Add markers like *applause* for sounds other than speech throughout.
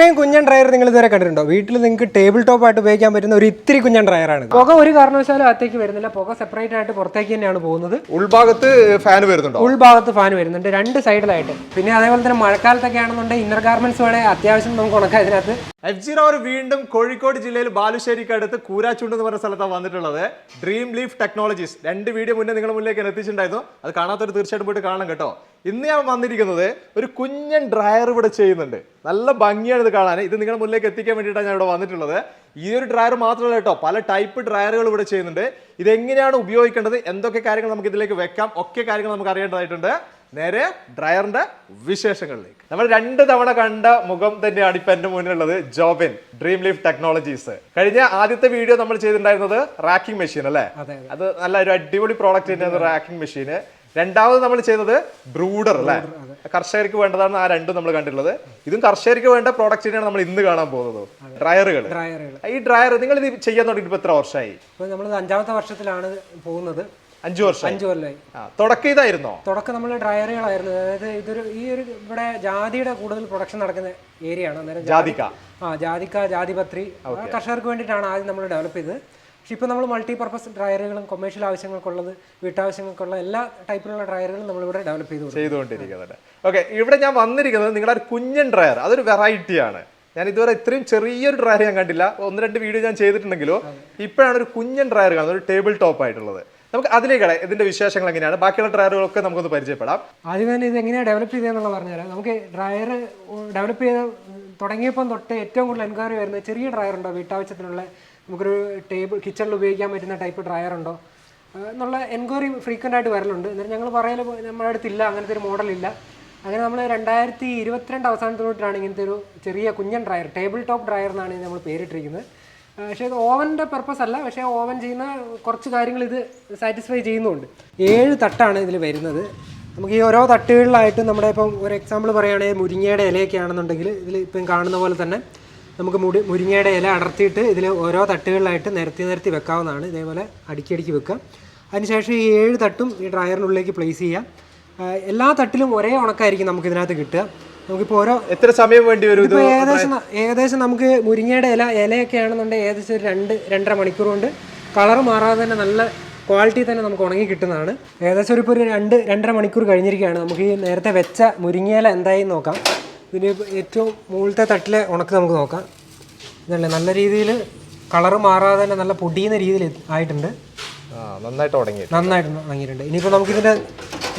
ഇത്രയും കുഞ്ഞൻ ഡ്രയർ നിങ്ങൾ ഇതുവരെ കണ്ടിട്ടുണ്ടോ? വീട്ടിൽ നിങ്ങൾക്ക് ടേബിൾ ടോപ്പ് ആയിട്ട് ഉപയോഗിക്കാൻ പറ്റുന്ന ഒരു ഇത്തിരി കുഞ്ഞൻ ഡ്രയറാണ് പുക ഒരു കാരണവശാലും അകത്തേക്ക് വരുന്നില്ല. പുക സെപ്പറേറ്റ് ആയിട്ട് പുറത്തേക്ക് തന്നെയാണ് പോകുന്നത്. ഉൾഭാഗത്ത് ഫാൻ വരുന്നുണ്ടോ? ഉൾഭാഗത്ത് ഫാൻ വരുന്നുണ്ട്. രണ്ട് സൈഡിലായിട്ട്. പിന്നെ അതേപോലെ തന്നെ മഴക്കാലത്തൊക്കെ ആണെന്നുണ്ടെങ്കിൽ ഇന്നർ ഗാർമെന്റ്സ് വേണേ അത്യാവശ്യം നമുക്ക് ഉണക്കാം ഇതിനകത്ത്. എഫ് ജി വീണ്ടും കോഴിക്കോട് ജില്ലയിൽ ബാലുശ്ശേരിക്ക് അടുത്ത് കൂരാച്ചുണ്ട് എന്ന് പറഞ്ഞ സ്ഥലത്താണ് വന്നിട്ടുള്ളത്. ഡ്രീം ലീഫ് ടെക്നോളജീസ് രണ്ട് വീഡിയോ മുന്നേ നിങ്ങളുടെ മുന്നിലേക്ക് എത്തിച്ചിട്ടുണ്ടായിരുന്നു. അത് കാണാത്തൊരു തീർച്ചയായിട്ടും പോയിട്ട് കാണണം കേട്ടോ. ഇന്ന് ഞാൻ വന്നിരിക്കുന്നത് ഒരു കുഞ്ഞൻ ഡ്രയർ ഇവിടെ ചെയ്യുന്നുണ്ട്. നല്ല ഭംഗിയാണ് ഇത് കാണാൻ. ഇത് നിങ്ങളുടെ മുന്നിലേക്ക് എത്തിക്കാൻ വേണ്ടിയിട്ടാണ് ഞാൻ ഇവിടെ വന്നിട്ടുള്ളത്. ഈ ഒരു ഡ്രയർ മാത്രമല്ല കേട്ടോ പല ടൈപ്പ് ഡ്രയറുകൾ ഇവിടെ ചെയ്യുന്നുണ്ട്. ഇതെങ്ങനെയാണ് ഉപയോഗിക്കേണ്ടത്? എന്തൊക്കെ കാര്യങ്ങൾ നമുക്ക് ഇതിലേക്ക് വെക്കാം? ഒക്കെ കാര്യങ്ങൾ നമുക്ക് അറിയേണ്ടതായിട്ടുണ്ട്. നേരെ ഡ്രയറിന്റെ വിശേഷങ്ങളിലേക്ക്. നമ്മൾ രണ്ട് തവണ കണ്ട മുഖം തന്നെയാണ് ഇപ്പൊ എന്റെ മുന്നിലുള്ളത് ജോബിൻ ഡ്രീം ലീഫ് ടെക്നോളജീസ് കഴിഞ്ഞ ആദ്യത്തെ വീഡിയോ നമ്മൾ ചെയ്തിട്ടുണ്ടായിരുന്നത് റാക്കിംഗ് മെഷീൻ അല്ലേ? അത് നല്ല ഒരു അടിപൊളി പ്രോഡക്റ്റ് തന്നെയാണ് റാക്കിംഗ് മെഷീൻ രണ്ടാമത് നമ്മൾ ചെയ്തത് ബ്രൂഡർ അല്ലേ? കർഷകർക്ക് വേണ്ടതാണ് ആ രണ്ടും നമ്മൾ കണ്ടിട്ടുള്ളത്. ഇതും കർഷകർക്ക് വേണ്ട പ്രോഡക്റ്റ് തന്നെയാണ് നമ്മൾ ഇന്ന് കാണാൻ പോകുന്നത്. ഡ്രയറുകൾ. ഈ ഡ്രയർ നിങ്ങൾ ഇത് ചെയ്യാൻ തുടങ്ങിയിട്ട് ഇപ്പൊ എത്ര വർഷമായി? നമ്മൾ അഞ്ചാമത്തെ വർഷത്തിലാണ് പോകുന്നത്. അഞ്ചു വർഷം അഞ്ചു കൊല്ലമായി തുടക്കം ഇതായിരുന്നോ? തുടക്കം നമ്മൾ ഡ്രയറുകളായിരുന്നു. അതായത് ഇതൊരു ഈ ഒരു ഇവിടെ ജാതിയുടെ കൂടുതൽ പ്രൊഡക്ഷൻ നടക്കുന്ന ഏരിയ ആണ്. അന്നേരം ജാതിക്ക. ആ ജാതിക്ക ജാതിപത്രി കർഷകർക്ക് വേണ്ടിയിട്ടാണ് ആദ്യം നമ്മൾ ഡെവലപ്പ് ചെയ്തത്. പക്ഷെ ഇപ്പോൾ നമ്മൾ മൾട്ടി പർപ്പസ് ഡ്രയറുകളും കൊമേഴ്ഷ്യൽ ആവശ്യങ്ങൾക്കുള്ളത് വീട്ടാവശ്യങ്ങൾക്കുള്ള എല്ലാ ടൈപ്പിലുള്ള ഡ്രയറുകളും നമ്മളിവിടെ ഡെവലപ്പ് ചെയ്തു ചെയ്തുകൊണ്ടിരിക്കുന്നുണ്ട്. ഓക്കെ ഇവിടെ ഞാൻ വന്നിരിക്കുന്നത് നിങ്ങളുടെ ഒരു കുഞ്ഞൻ ഡ്രയർ അതൊരു വെറൈറ്റിയാണ് ഞാൻ ഇതുവരെ ഇത്രയും ചെറിയൊരു ഡ്രയർ ഞാൻ കണ്ടില്ല. ഒന്ന് രണ്ട് വീഡിയോ ഞാൻ ചെയ്തിട്ടുണ്ടെങ്കിലോ ഇപ്പോഴാണ് ഒരു കുഞ്ഞൻ ഡ്രയർ കാണുന്നത് ഒരു ടേബിൾ ടോപ്പ് ആയിട്ടുള്ളത്. നമുക്ക് അതിലേക്കാണ് ഇതിന്റെ വിശേഷങ്ങൾ എങ്ങനെയാണ്? ബാക്കിയുള്ള ഡ്രയറുകളൊക്കെ നമുക്കൊന്ന് പരിചയപ്പെടാം. ആദ്യം തന്നെ ഇത് എങ്ങനെയാണ് ഡെവലപ്പ് ചെയ്തതെന്നുള്ള പറഞ്ഞാൽ നമുക്ക് ഡ്രയർ ഡെവലപ്പ് ചെയ്ത് തുടങ്ങിയപ്പം തൊട്ട് ഏറ്റവും കൂടുതൽ എൻക്വയറി വരുന്നത് ചെറിയ ഡ്രയർ ഉണ്ടോ വീട്ടാവശ്യത്തിനുള്ള നമുക്കൊരു ടേബിൾ കിച്ചണിൽ ഉപയോഗിക്കാൻ പറ്റുന്ന ടൈപ്പ് ഡ്രയർ ഉണ്ടോ? എന്നുള്ള എൻക്വയറി ഫ്രീക്വന്റ് ആയിട്ട് വരലുണ്ട്. എന്നിട്ട് ഞങ്ങൾ പറയൽ നമ്മുടെ അടുത്തില്ല അങ്ങനത്തെ ഒരു മോഡലില്ല അങ്ങനെ നമ്മൾ രണ്ടായിരത്തി ഇരുപത്തിരണ്ട് അവസാനത്തോട്ടാണ് ഇങ്ങനത്തെ ഒരു ചെറിയ കുഞ്ഞൻ ഡ്രയർ ടേബിൾ ടോപ്പ് ഡ്രയർ എന്നാണ് നമ്മൾ പേരിട്ടിരിക്കുന്നത്. പക്ഷേ ഇത് ഓവന്റെ പർപ്പസ് അല്ല പക്ഷേ ഓവൻ ചെയ്യുന്ന കുറച്ച് കാര്യങ്ങൾ ഇത് സാറ്റിസ്ഫൈ ചെയ്യുന്നുണ്ട്. ഏഴ് തട്ടാണ് ഇതിൽ വരുന്നത്. നമുക്ക് ഈ ഓരോ തട്ടുകളിലായിട്ട് നമ്മുടെ ഇപ്പം ഒരു എക്സാമ്പിൾ പറയുകയാണെങ്കിൽ മുരിങ്ങയുടെ ഇലയൊക്കെ ആണെന്നുണ്ടെങ്കിൽ ഇതിൽ ഇപ്പം കാണുന്ന പോലെ തന്നെ നമുക്ക് മുടി മുരിങ്ങയുടെ ഇല അടർത്തിയിട്ട് ഇതിൽ ഓരോ തട്ടുകളിലായിട്ട് നിരത്തി നിരത്തി വെക്കാവുന്നതാണ്. ഇതേപോലെ അടുക്കി അടുക്കി വെക്കുക. അതിനുശേഷം ഈ ഏഴ് തട്ടും ഈ ഡ്രയറിനുള്ളിലേക്ക് പ്ലേസ് ചെയ്യാം എല്ലാ തട്ടിലും ഒരേ ഉണക്കായിരിക്കും നമുക്ക് ഇതിനകത്ത് കിട്ടുക. നമുക്കിപ്പോൾ ഓരോ എത്ര സമയം വേണ്ടി വരും ഇപ്പോൾ ഏകദേശം ഏകദേശം നമുക്ക് മുരിങ്ങയുടെ ഇല ഇലയൊക്കെ ആണെന്നുണ്ടെങ്കിൽ ഏകദേശം ഒരു രണ്ട് രണ്ടര മണിക്കൂർ കൊണ്ട് കളർ മാറാതെ തന്നെ നല്ല ക്വാളിറ്റി തന്നെ നമുക്ക് ഉണങ്ങി കിട്ടുന്നതാണ്. ഏകദേശം ഒരു ഇപ്പോൾ ഒരു രണ്ട് രണ്ടര മണിക്കൂർ കഴിഞ്ഞിരിക്കുകയാണ്. നമുക്ക് ഈ നേരത്തെ വെച്ച മുരിങ്ങയില എന്തായി നോക്കാം. ഇതിന് ഏറ്റവും മുകളിലത്തെ തട്ടിലെ ഉണക്ക് നമുക്ക് നോക്കാം. ഇതല്ലേ നല്ല രീതിയിൽ കളർ മാറാതെ തന്നെ നല്ല പൊടിയുന്ന രീതിയിൽ ആയിട്ടുണ്ട്. നന്നായിട്ട് നന്നായിട്ട് ഉണങ്ങിയിട്ടുണ്ട്. ഇനിയിപ്പോൾ നമുക്കിതിന്റെ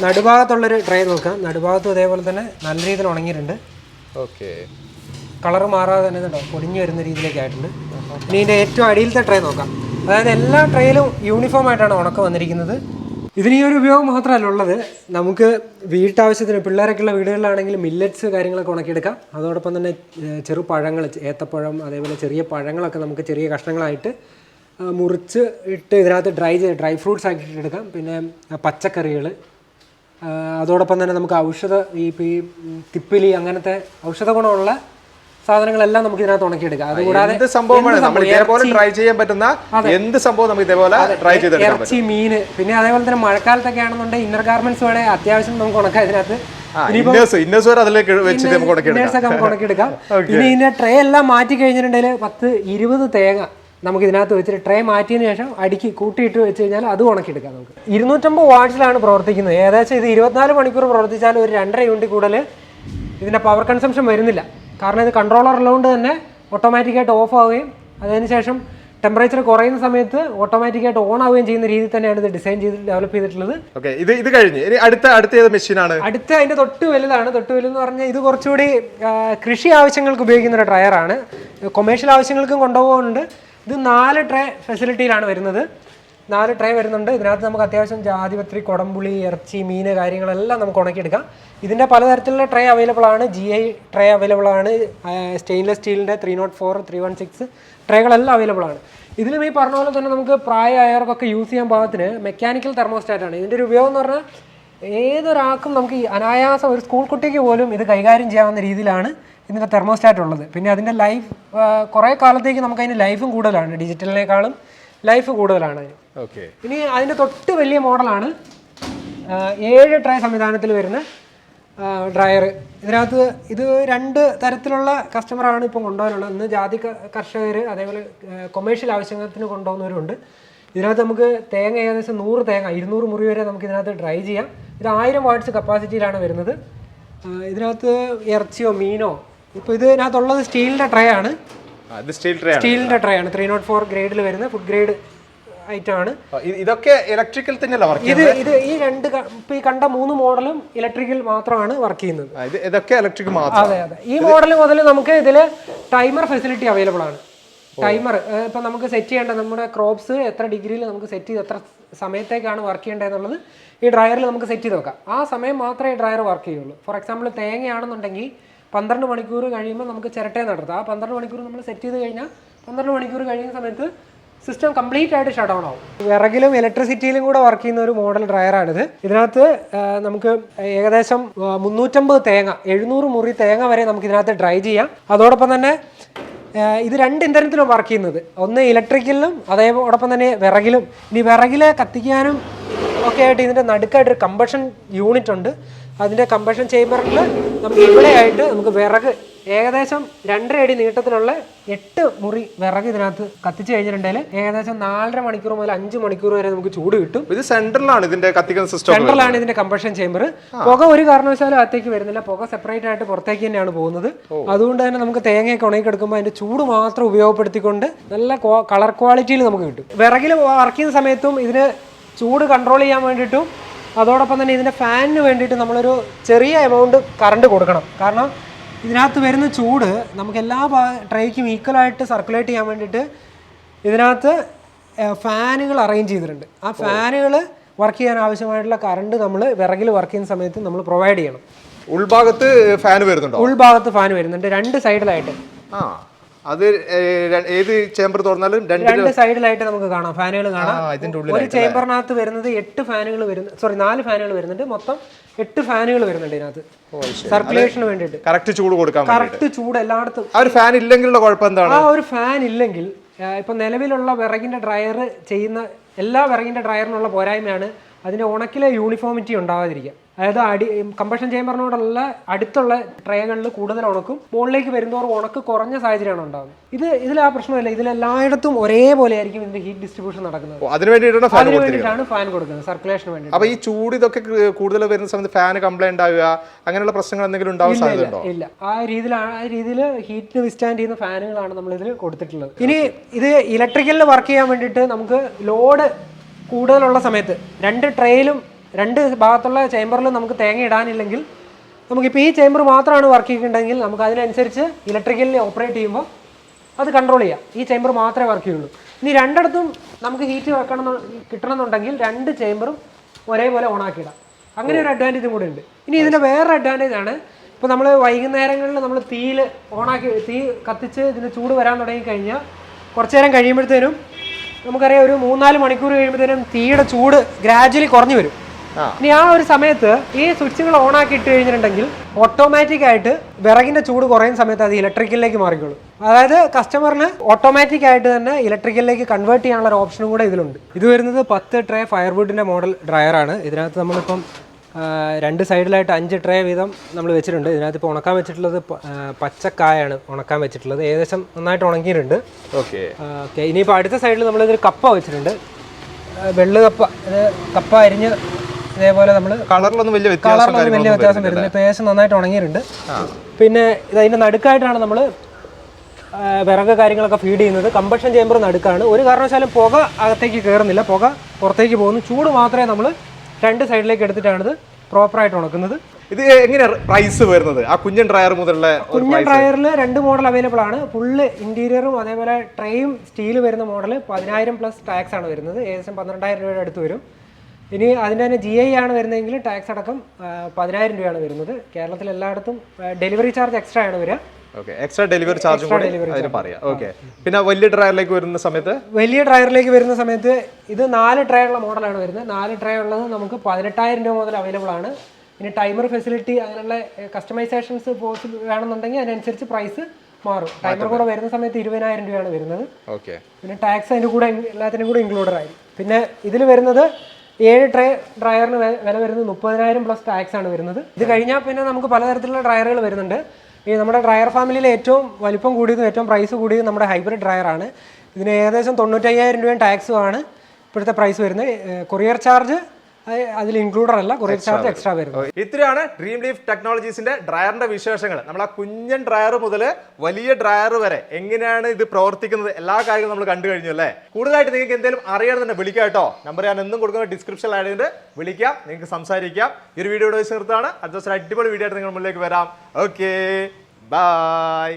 നടുഭാഗത്തുള്ളൊരു ട്രേ നോക്കാം. നടുഭാഗത്തും അതേപോലെ തന്നെ നല്ല രീതിയിൽ ഉണങ്ങിയിട്ടുണ്ട്. ഓക്കെ. കളർ മാറാതെ തന്നെ ഇതുണ്ടോ? പൊടിഞ്ഞു വരുന്ന രീതിയിലേക്ക് ആയിട്ടുണ്ട്. ഇനി ഇതിന്റെ ഏറ്റവും അടിയിലത്തെ ട്രേ നോക്കാം. അതായത് എല്ലാ ട്രേയിലും യൂണിഫോം ആയിട്ടാണ് ഉണക്ക വന്നിരിക്കുന്നത്. ഇതിന് ഈ ഒരു ഉപയോഗം മാത്രമല്ല ഉള്ളത്. നമുക്ക് വീട്ടാവശ്യത്തിന് പിള്ളേരൊക്കെയുള്ള വീടുകളിലാണെങ്കിൽ മില്ലറ്റ്സ് കാര്യങ്ങളൊക്കെ ഉണക്കിയെടുക്കാം. അതോടൊപ്പം തന്നെ ചെറു പഴങ്ങൾ ഏത്തപ്പഴം അതേപോലെ ചെറിയ പഴങ്ങളൊക്കെ നമുക്ക് ചെറിയ കഷ്ണങ്ങളായിട്ട് മുറിച്ച് ഇട്ട് ഇതിനകത്ത് ഡ്രൈ ചെയ്ത് ഡ്രൈ ഫ്രൂട്ട്സ് ആക്കിയിട്ട് എടുക്കാം. പിന്നെ പച്ചക്കറികൾ അതോടൊപ്പം തന്നെ നമുക്ക് ഔഷധ ഈ ഈ തിപ്പിലി അങ്ങനത്തെ ഔഷധ ഗുണമുള്ള സാധനങ്ങളെല്ലാം നമുക്ക് ഇതിനകത്ത് ഉണക്കിയെടുക്കാം. അതുകൂടാതെ എന്ത് സംഭവമാണ്? നമ്മൾ ഇതേപോലെ ട്രൈ ചെയ്യാൻ പറ്റുന്ന എന്ത് സംഭവം നമുക്ക് ഇതേപോലെ ട്രൈ ചെയ്ത് ഇറച്ചി മീൻ പിന്നെ അതേപോലെ തന്നെ മഴക്കാലത്തൊക്കെ ആണെന്നുണ്ടെങ്കിൽ ഇന്നർ ഗാർമെന്റ്സ് വേണേ അത്യാവശ്യം നമുക്ക് ഉണക്കാം ഇതിനകത്ത്. ഉണക്കിയെടുക്കാം. *laughs* ഇനി ഇതിന്റെ ട്രേ എല്ലാം മാറ്റി കഴിഞ്ഞിട്ടുണ്ടെങ്കിൽ പത്ത് ഇരുപത് തേങ്ങ നമുക്ക് ഇതിനകത്ത് വെച്ചിട്ട് ട്രേ മാറ്റിയതിന് ശേഷം അടുക്കി കൂട്ടിയിട്ട് വെച്ച് കഴിഞ്ഞാൽ അത് ഉണക്കിയെടുക്കാം നമുക്ക്. ഇരുന്നൂറ്റമ്പത് വാട്ട്സിലാണ് പ്രവർത്തിക്കുന്നത്. ഏകദേശം ഇത് ഇരുപത്തിനാല് മണിക്കൂർ പ്രവർത്തിച്ചാൽ ഒരു രണ്ടര യൂണിറ്റ് കൂടുതൽ ഇതിന്റെ പവർ കൺസംഷൻ വരുന്നില്ല. കാരണം ഇത് കൺട്രോളർ ഉള്ളതുകൊണ്ട് തന്നെ ഓട്ടോമാറ്റിക്കായിട്ട് ഓഫ് ആവുകയും അതിനുശേഷം ടെമ്പറേച്ചർ കുറയുന്ന സമയത്ത് ഓട്ടോമാറ്റിക്കായിട്ട് ഓൺ ആവുകയും ചെയ്യുന്ന രീതിയിൽ തന്നെയാണ് ഇത് ഡിസൈൻ ചെയ്ത് ഡെവലപ്പ് ചെയ്തിട്ടുള്ളത്. ഓക്കെ ഇത് ഇത് കഴിഞ്ഞ്. ഇനി അടുത്ത അടുത്ത ഏത് മെഷീനാണ് അടുത്ത അതിന്റെ തൊട്ട് വലുതാണ്. തൊട്ട് വലുതെന്ന് പറഞ്ഞാൽ ഇത് കുറച്ചുകൂടി കൃഷി ആവശ്യങ്ങൾക്ക് ഉപയോഗിക്കുന്ന ഒരു ഡ്രയറാണ് കൊമേഴ്ഷ്യൽ ആവശ്യങ്ങൾക്കും കൊണ്ടുപോകുന്നുണ്ട്. ഇത് നാല് ട്രേ ഫെസിലിറ്റിയിലാണ് വരുന്നത്. നാല് ട്രേ വരുന്നുണ്ട്. ഇതിനകത്ത് നമുക്ക് അത്യാവശ്യം ജാതിപത്രി കൊടംപുളി ഇറച്ചി മീൻ കാര്യങ്ങളെല്ലാം നമുക്ക് ഉണക്കിയെടുക്കാം. ഇതിന്റെ പലതരത്തിലുള്ള ട്രേ അവൈലബിൾ ആണ്. ജി ഐ ട്രേ അവൈലബിൾ ആണ്. സ്റ്റെയിൻലെസ് സ്റ്റീലിന്റെ three naught four three one six ട്രേകളെല്ലാം available ആണ്. ഇതിലും ഈ പറഞ്ഞ പോലെ തന്നെ നമുക്ക് പ്രായമായവർക്കൊക്കെ യൂസ് ചെയ്യാൻ പാകത്തിന് മെക്കാനിക്കൽ തെർമോസ്റ്റാറ്റ് ആണ്. ഇതിന്റെ ഒരു ഉപയോഗം എന്ന് പറഞ്ഞാൽ ഏതൊരാൾക്കും നമുക്ക് ഈ അനായാസം ഒരു സ്കൂൾ കുട്ടിക്ക് പോലും ഇത് കൈകാര്യം ചെയ്യാവുന്ന രീതിയിലാണ് ഇതിന്റെ തെർമോസ്റ്റാറ്റ് ഉള്ളത്. പിന്നെ അതിന്റെ ലൈഫ് കുറേ കാലത്തേക്ക് നമുക്ക് അതിന്റെ ലൈഫും കൂടുതലാണ്. ഡിജിറ്റലിനേക്കാളും ലൈഫ് കൂടുതലാണ്. അതിന് ഓക്കെ ഇനി അതിന്റെ തൊട്ട് വലിയ മോഡലാണ് ഏഴ് ട്രൈ സംവിധാനത്തിൽ വരുന്ന ഡ്രയർ ഇതിനകത്ത് ഇത് രണ്ട് തരത്തിലുള്ള കസ്റ്റമറാണ് ഇപ്പം കൊണ്ടുപോകാനുള്ളത് ഇന്ന് ജാതി കർഷകർ അതേപോലെ കൊമേഴ്ഷ്യൽ ആവശ്യത്തിന് കൊണ്ടുപോകുന്നവരുണ്ട് ഇതിനകത്ത് നമുക്ക് തേങ്ങ ഏകദേശം നൂറ് തേങ്ങ ഇരുന്നൂറ് മുറി വരെ നമുക്ക് ഇതിനകത്ത് ഡ്രൈ ചെയ്യാം. ഇത് ആയിരം വാട്സ് കപ്പാസിറ്റിയിലാണ് വരുന്നത്. ഇതിനകത്ത് ഇറച്ചിയോ മീനോ ഇപ്പോൾ ഇത് ഇതിനകത്തുള്ളത് സ്റ്റീലിന്റെ ട്രേ ആണ്. സ്റ്റീലിന്റെ ട്രേ ആണ്. ത്രീ നോട്ട് ഫോർ ഗ്രേഡിൽ വരുന്ന ഫുഡ് ഗ്രേഡ് ഐറ്റം ആണ് ആ, ഇത് ഇതൊക്കെ ഇലക്ട്രിക്കൽ തന്നെയല്ല വർക്ക് ഇത് ഇത് ഈ രണ്ട് ഈ കണ്ട മൂന്ന് മോഡലും ഇലക്ട്രിക്കൽ മാത്രമാണ് വർക്ക് ചെയ്യുന്നത്. ഇത് ഇതൊക്കെ ഇലക്ട്രിക് മാത്രം. അതെ അതെ. ഈ മോഡൽ മുതൽ നമുക്ക് ഇതിൽ ടൈമർ ഫെസിലിറ്റി അവൈലബിൾ ആണ്. ടൈമർ ഇപ്പൊ നമുക്ക് സെറ്റ് ചെയ്യേണ്ട നമ്മുടെ ക്രോപ്സ് എത്ര ഡിഗ്രിയിൽ നമുക്ക് സെറ്റ് ചെയ്ത് എത്ര സമയത്തേക്കാണ് വർക്ക് ചെയ്യേണ്ടത് എന്നുള്ളത് ഈ ഡ്രയറിൽ നമുക്ക് സെറ്റ് ചെയ്ത് വെക്കാം. ആ സമയം മാത്രമേ ഈ ഡ്രയർ വർക്ക് ചെയ്യുള്ളൂ. ഫോർ എക്സാമ്പിൾ തേങ്ങയാണെന്നുണ്ടെങ്കിൽ പന്ത്രണ്ട് മണിക്കൂർ കഴിയുമ്പോൾ നമുക്ക് ചിരട്ടേ നടത്താം. ആ പന്ത്രണ്ട് മണിക്കൂർ നമ്മൾ സെറ്റ് ചെയ്ത് കഴിഞ്ഞാൽ പന്ത്രണ്ട് മണിക്കൂർ കഴിയുന്ന സമയത്ത് സിസ്റ്റം കംപ്ലീറ്റ് ആയിട്ട് ഷട്ട് ഡൗൺ ആവും. വിറകിലും ഇലക്ട്രിസിറ്റിയിലും കൂടെ വർക്ക് ചെയ്യുന്ന ഒരു മോഡൽ ഡ്രയറാണിത് ഇതിനകത്ത് നമുക്ക് ഏകദേശം മുന്നൂറ്റമ്പത് തേങ്ങ എഴുന്നൂറ് മുറി തേങ്ങ വരെ നമുക്ക് ഇതിനകത്ത് ഡ്രൈ ചെയ്യാം. അതോടൊപ്പം തന്നെ ഇത് രണ്ട് ഇന്ധനത്തിലും വർക്ക് ചെയ്യുന്നത്. ഒന്ന് ഇലക്ട്രിക്കലിലും അതേപോടൊപ്പം തന്നെ വിറകിലും. ഇനി വിറകിലെ കത്തിക്കാനും ഒക്കെ ആയിട്ട് ഇതിന്റെ നടുക്കായിട്ട് ഒരു കമ്പഷൻ യൂണിറ്റ് ഉണ്ട്. അതിന്റെ കമ്പഷൻ ചേമ്പറിൽ നമുക്ക് ഇവിടെ ആയിട്ട് നമുക്ക് വിറക് ഏകദേശം രണ്ടര അടി നീട്ടത്തിലുള്ള എട്ട് മുറി വിറക് ഇതിനകത്ത് കത്തിച്ച് കഴിഞ്ഞിട്ടുണ്ടെങ്കിൽ ഏകദേശം നാലര മണിക്കൂർ മുതൽ അഞ്ച് മണിക്കൂർ വരെ നമുക്ക് ചൂട് കിട്ടും. ഇത് സെൻട്രലാണ് ഇതിന്റെ കത്തിക്കുന്ന സിസ്റ്റം സെൻട്രലാണ് ഇതിന്റെ കമ്പഷൻ ചേമ്പർ പുക ഒരു കാരണവശാലും അകത്തേക്ക് വരുന്നില്ല. പുക സെപ്പറേറ്റ് ആയിട്ട് പുറത്തേക്ക് തന്നെയാണ് പോകുന്നത്. അതുകൊണ്ട് തന്നെ നമുക്ക് തേങ്ങയൊക്കെ ഉണങ്ങിക്കെടുക്കുമ്പോൾ അതിന്റെ ചൂട് മാത്രം ഉപയോഗപ്പെടുത്തിക്കൊണ്ട് നല്ല കളർ ക്വാളിറ്റിയിൽ നമുക്ക് കിട്ടും. വിറകിൽ വർക്ക് ചെയ്യുന്ന സമയത്തും ഇതിന് ചൂട് കൺട്രോൾ ചെയ്യാൻ വേണ്ടിയിട്ടും അതോടൊപ്പം തന്നെ ഇതിന്റെ ഫാനിന് വേണ്ടിയിട്ട് നമ്മളൊരു ചെറിയ എമൗണ്ട് കറണ്ട് കൊടുക്കണം. കാരണം ഇതിനകത്ത് വരുന്ന ചൂട് നമുക്ക് എല്ലാ ട്രേക്കും ഈക്വലായിട്ട് സർക്കുലേറ്റ് ചെയ്യാൻ വേണ്ടിയിട്ട് ഇതിനകത്ത് ഫാനുകൾ അറേഞ്ച് ചെയ്തിട്ടുണ്ട്. ആ ഫാനുകൾ വർക്ക് ചെയ്യാൻ ആവശ്യമായിട്ടുള്ള കറണ്ട് നമ്മൾ വിറകിൽ വർക്ക് ചെയ്യുന്ന സമയത്ത് നമ്മൾ പ്രൊവൈഡ് ചെയ്യണം. ഉൾഭാഗത്ത് ഫാൻ വരുന്നുണ്ടോ? ഉൾഭാഗത്ത് ഫാൻ വരുന്നുണ്ട്. രണ്ട് സൈഡിലായിട്ട് ആ. അത് ഏത് ചേംബർ തുറന്നാലും രണ്ട് സൈഡിലായിട്ട് നമുക്ക് കാണാം ഫാനുകൾ കാണാം. ഇതിന്റെ ഉള്ളിൽ ഒരു ചേംബറിനകത്ത് വരുന്നത് എട്ട് ഫാനുകൾ വരുന്നു സോറി നാല് ഫാനുകൾ വരുന്നുണ്ട്. മൊത്തം എട്ട് ഫാനുകൾ വരുന്നുണ്ട് ഇതിനകത്ത്. സർക്കുലേഷന് വേണ്ടിയിട്ട്. കറക്റ്റ് ചൂട് കൊടുക്കാൻ കറക്റ്റ് ചൂട് എല്ലായിടത്തും. ആ ഒരു ഫാൻ ഇല്ലെങ്കിലുള്ള കുഴപ്പം എന്താണ്? ആ ഒരു ഫാൻ ഇല്ലെങ്കിൽ ഇപ്പൊ നിലവിലുള്ള വിറകിന്റെ ഡ്രയർ ചെയ്യുന്ന എല്ലാ വിറകിന്റെ ഡ്രയറിനുള്ള പോരായ്മയാണ് അതിന്റെ ഉണക്കിലെ യൂണിഫോമിറ്റി ഉണ്ടാവാതിരിക്കുക. അതായത് അടി കമ്പഷൻ ചേമ്പറിനോടുള്ള അടുത്തുള്ള ട്രേകളിൽ കൂടുതൽ ഉണക്കും മുകളിലേക്ക് വരുന്നതോറും ഉണക്ക് കുറഞ്ഞ സാഹചര്യമാണ് ഉണ്ടാകുന്നത് ഇത് ഇതിൽ ആ പ്രശ്നമില്ല. ഇതിൽ എല്ലായിടത്തും ഒരേപോലെ ആയിരിക്കും ഇതിന്റെ ഹീറ്റ് ഡിസ്ട്രിബ്യൂഷൻ നടക്കുന്നത്. അതിന് വേണ്ടിയിട്ടാണ് ഫാൻ കൊടുക്കുന്നത് സർക്കുലേഷന് വേണ്ടി അപ്പൊ ഈ ചൂട് ഇതൊക്കെ കൂടുതൽ വരുന്ന സമയത്ത് ഫാൻ കംപ്ലൈന്റ് ആവുക അങ്ങനെയുള്ള പ്രശ്നങ്ങൾ എന്തെങ്കിലും ഉണ്ടാവാൻ സാധ്യതയുണ്ടോ? ഇല്ല. ആ രീതിയിൽ ആ രീതിയിൽ ഹീറ്റിന് വിസ്റ്റാൻഡ് ചെയ്യുന്ന ഫാനുകളാണ് നമ്മൾ ഇതിൽ കൊടുത്തിട്ടുള്ളത് ഇനി ഇത് ഇലക്ട്രിക്കലിൽ വർക്ക് ചെയ്യാൻ വേണ്ടിയിട്ട് നമുക്ക് ലോഡ് കൂടുതലുള്ള സമയത്ത് രണ്ട് ട്രെയിലും രണ്ട് ഭാഗത്തുള്ള ചേമ്പറിൽ നമുക്ക് തേങ്ങ ഇടാനില്ലെങ്കിൽ നമുക്കിപ്പോൾ ഈ ചേമ്പർ മാത്രമാണ് വർക്ക് ചെയ്യുന്നുണ്ടെങ്കിൽ നമുക്ക് അതിനനുസരിച്ച് ഇലക്ട്രിക്കലിൽ ഓപ്പറേറ്റ് ചെയ്യുമ്പോൾ അത് കൺട്രോൾ ചെയ്യാം. ഈ ചേമ്പർ മാത്രമേ വർക്ക് ചെയ്യുള്ളൂ. ഇനി രണ്ടിടത്തും നമുക്ക് ഹീറ്റ് വെക്കണം കിട്ടണമെന്നുണ്ടെങ്കിൽ രണ്ട് ചേമ്പറും ഒരേപോലെ ഓണാക്കിയിടാം അങ്ങനെ ഒരു അഡ്വാന്റേജും കൂടെ ഉണ്ട്. ഇനി ഇതിന്റെ വേറൊരു അഡ്വാന്റേജ് ആണ്. ഇപ്പോൾ നമ്മൾ വൈകുന്നേരങ്ങളിൽ നമ്മൾ തീയിൽ ഓണാക്കി തീ കത്തിച്ച് ഇതിന് ചൂട് വരാൻ തുടങ്ങി കഴിഞ്ഞാൽ കുറച്ച് നേരം കഴിയുമ്പോഴത്തേനും നമുക്കറിയാം ഒരു മൂന്നാൽ മണിക്കൂർ കഴിയുമ്പോഴത്തേനും തീയുടെ ചൂട് ഗ്രാജ്വലി കുറഞ്ഞു വരും. ഇനി ആ ഒരു സമയത്ത് ഈ സ്വിച്ചുകൾ ഓൺ ആക്കി ഇട്ട് കഴിഞ്ഞിട്ടുണ്ടെങ്കിൽ ഓട്ടോമാറ്റിക് ആയിട്ട് വിറകിന്റെ ചൂട് കുറയുന്ന സമയത്ത് അത് ഇലക്ട്രിക്കലിലേക്ക് മാറിക്കോളും. അതായത് കസ്റ്റമറിന് ഓട്ടോമാറ്റിക് ആയിട്ട് തന്നെ ഇലക്ട്രിക്കലിലേക്ക് കൺവേർട്ട് ചെയ്യാനുള്ള ഒരു ഓപ്ഷനും കൂടെ ഇതിലുണ്ട്. ഇത് വരുന്നത് പത്ത് ട്രേ ഫയർവുഡിന്റെ മോഡൽ ഡ്രയറാണ് ഇതിനകത്ത് നമ്മളിപ്പം രണ്ട് സൈഡിലായിട്ട് അഞ്ച് ട്രേ വീതം നമ്മൾ വെച്ചിട്ടുണ്ട്. ഇതിനകത്ത് ഇപ്പോൾ ഉണക്കാൻ വെച്ചിട്ടുള്ളത് പച്ചക്കായാണ് ഉണക്കാൻ വെച്ചിട്ടുള്ളത്. ഏകദേശം നന്നായിട്ട് ഉണങ്ങിയിട്ടുണ്ട്. ഓക്കെ. ഓക്കെ. ഇനിയിപ്പോൾ അടുത്ത സൈഡിൽ നമ്മളിതൊരു കപ്പ വെച്ചിട്ടുണ്ട്. വെള്ളുകപ്പ ഇത് കപ്പ അരിഞ്ഞ് ഇതേപോലെ നമ്മൾ കളറിലൊന്നും വലിയ കളറിലൊന്നും വലിയ വ്യത്യാസം വരുന്നില്ല ഏകദേശം നന്നായിട്ട് ഉണങ്ങിയിട്ടുണ്ട്. പിന്നെ ഇത് അതിന്റെ നടുക്കായിട്ടാണ് നമ്മൾ വിറക് കാര്യങ്ങളൊക്കെ ഫീഡ് ചെയ്യുന്നത്. കമ്പഷൻ ചേമ്പർ നടുക്കാണ്. ഒരു കാരണവശാലും പുക അകത്തേക്ക് കയറുന്നില്ല പുക പുറത്തേക്ക് പോകുന്നു. ചൂട് മാത്രമേ നമ്മൾ രണ്ട് സൈഡിലേക്ക് എടുത്തിട്ടാണ് ഇത് പ്രോപ്പറായിട്ട് ഉണക്കുന്നത്. ഇത് എങ്ങനെയാണ് പ്രൈസ് വരുന്നത്? ആ കുഞ്ഞൻ ഡ്രയർ മുതലുള്ള കുഞ്ഞൻ ഡ്രയറിൽ രണ്ട് മോഡൽ അവൈലബിൾ ആണ്. ഫുള്ള് ഇന്റീരിയറും അതേപോലെ ട്രെയും സ്റ്റീൽ വരുന്ന മോഡൽ പതിനായിരം പ്ലസ് ടാക്സ് ആണ് വരുന്നത്. ഏകദേശം പന്ത്രണ്ടായിരം രൂപയുടെ അടുത്ത് വരും. ഇനി അതിന്റെ തന്നെ ജി ഐ ആണ് വരുന്നതെങ്കിൽ ടാക്സ് അടക്കം പതിനായിരം രൂപയാണ് വരുന്നത്. കേരളത്തിൽ എല്ലായിടത്തും ഡെലിവറി ചാർജ് എക്സ്ട്രാ ആണ് വരിക. എക്സ്ട്രാ ഡെലിവറി ചാർജും കൂടി അതിന് പറയാം. ഓക്കെ പിന്നെ വലിയ ഡ്രയറിലേക്ക് വരുന്ന സമയത്ത്? വലിയ ഡ്രയറിലേക്ക് വരുന്ന സമയത്ത് ഇത് നാല് ട്രേ ഉള്ള മോഡലാണ് വരുന്നത്. നാല് ട്രേ ഉള്ളത് നമുക്ക് പതിനെട്ടായിരം രൂപ മുതൽ അവൈലബിൾ ആണ്. ഇനി ടൈമർ ഫെസിലിറ്റി അങ്ങനെയുള്ള കസ്റ്റമൈസേഷൻസ് പോസിബിൾ വേണമെന്നുണ്ടെങ്കിൽ അതിനനുസരിച്ച് പ്രൈസ് മാറും. ടൈമർ കൂടെ വരുന്ന സമയത്ത് ഇരുപതിനായിരം രൂപയാണ് വരുന്നത്. ഓക്കെ പിന്നെ ടാക്സ് അതിന്റെ കൂടെ എല്ലാത്തിനും കൂടെ ഇൻക്ലൂഡഡ് ആയി പിന്നെ ഇതിൽ വരുന്നത് ഏഴ് ട്രേ ഡ്രയറിന് വില വരുന്നത് മുപ്പതിനായിരം പ്ലസ് ടാക്സ് ആണ് വരുന്നത്. ഇത് കഴിഞ്ഞാൽ പിന്നെ നമുക്ക് പലതരത്തിലുള്ള ഡ്രയറുകൾ വരുന്നുണ്ട്. ഈ നമ്മുടെ ഡ്രയർ ഫാമിലിയിൽ ഏറ്റവും വലിപ്പം കൂടിയതും ഏറ്റവും പ്രൈസ് കൂടിയതും നമ്മുടെ ഹൈബ്രിഡ് ഡ്രയറാണ് ഇതിന് ഏകദേശം തൊണ്ണൂറ്റയ്യായിരം രൂപയും ടാക്സും ആണ് ഇപ്പോഴത്തെ പ്രൈസ് വരുന്നത്. കൊറിയർ ചാർജ് അതിൽ ഇൻക്ലൂഡർ അല്ല കുറേ ചാർജ് എക്സ്ട്രാ വരും ഇത്രയാണ് ഡ്രീം ലീഫ് ടെക്നോളജീസിന്റെ ഡ്രയറിന്റെ വിശേഷങ്ങൾ. നമ്മൾ ആ കുഞ്ഞൻ ഡ്രയർ മുതൽ വലിയ ഡ്രയർ വരെ എങ്ങനെയാണ് ഇത് പ്രവർത്തിക്കുന്നത്? എല്ലാ കാര്യങ്ങളും നമ്മൾ കണ്ടു കഴിഞ്ഞു അല്ലേ? കൂടുതലായിട്ട് നിങ്ങൾക്ക് എന്തെങ്കിലും അറിയണമെന്നുണ്ട് വിളിക്കാം കേട്ടോ. നമ്പർ ഞാൻ എന്നും കൊടുക്കുന്ന ഡിസ്ക്രിപ്ഷൻ ആയതുകൊണ്ട് വിളിക്കാം നിങ്ങൾക്ക് സംസാരിക്കാം. ഈ ഒരു വീഡിയോ വെച്ച് നിർത്താണ് അടുത്ത ദിവസം അടിപൊളി വീഡിയോ ആയിട്ട് നിങ്ങൾ മുന്നിലേക്ക് വരാം. Okay bye